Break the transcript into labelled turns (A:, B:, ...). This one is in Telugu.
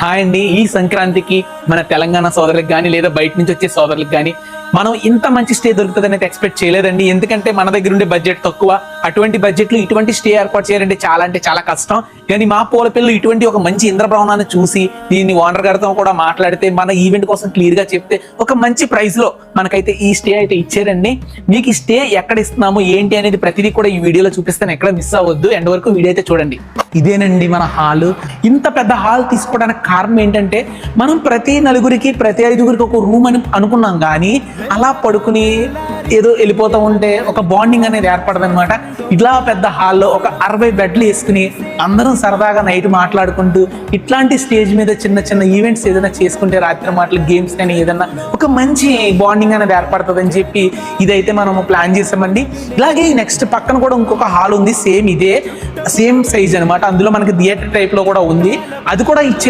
A: హాయ్ అండి. ఈ సంక్రాంతికి మన తెలంగాణ సోదరులకు కానీ లేదా బయట నుంచి వచ్చే సోదరులకు కానీ మనం ఇంత మంచి స్టే దొరుకుతుంది అనేది ఎక్స్పెక్ట్ చేయలేదండి. ఎందుకంటే మన దగ్గర ఉండే బడ్జెట్ తక్కువ. అటువంటి బడ్జెట్లో ఇటువంటి స్టే ఏర్పాటు చేయాలంటే చాలా అంటే చాలా కష్టం. కానీ మా పూల పిల్లలు ఇటువంటి ఒక మంచి ఇంద్రభవనాన్ని చూసి దీన్ని ఓనర్ గారితో కూడా మాట్లాడితే మన ఈవెంట్ కోసం క్లియర్గా చెప్తే ఒక మంచి ప్రైస్లో మనకైతే ఈ స్టే అయితే ఇచ్చారండి. మీకు ఈ స్టే ఎక్కడ ఇస్తున్నాము ఏంటి అనేది ప్రతిదీ కూడా ఈ వీడియోలో చూపిస్తాను. ఎక్కడ మిస్ అవ్వద్దు. ఎండ్ వరకు వీడియో అయితే చూడండి. ఇదేనండి మన హాల్. ఇంత పెద్ద హాల్ తీసుకోవడానికి కారణం ఏంటంటే మనం ప్రతి నలుగురికి ప్రతి ఐదుగురికి ఒక రూమ్ అని అనుకున్నాం కానీ అలా పడుకుని ఏదో వెళ్ళిపోతూ ఉంటే ఒక బాండింగ్ అనేది ఏర్పడదనమాట ఇట్లా పెద్ద హాల్లో ఒక అరవై బెడ్లు వేసుకుని అందరం సరదాగా నైట్ మాట్లాడుకుంటూ ఇట్లాంటి స్టేజ్ మీద చిన్న చిన్న ఈవెంట్స్ ఏదైనా చేసుకుంటే రాత్రి మాటలు గేమ్స్ కానీ ఏదైనా ఒక మంచి బాండింగ్ అనేది ఏర్పడుతుంది అని చెప్పి ఇదైతే మనం ప్లాన్ చేసామండి ఇలాగే నెక్స్ట్ పక్కన కూడా ఇంకొక హాల్ ఉంది సేమ్ ఇదే సేమ్ సైజ్ అనమాట అందులో మనకి థియేటర్ టైప్లో కూడా ఉంది. అది కూడా ఇచ్చే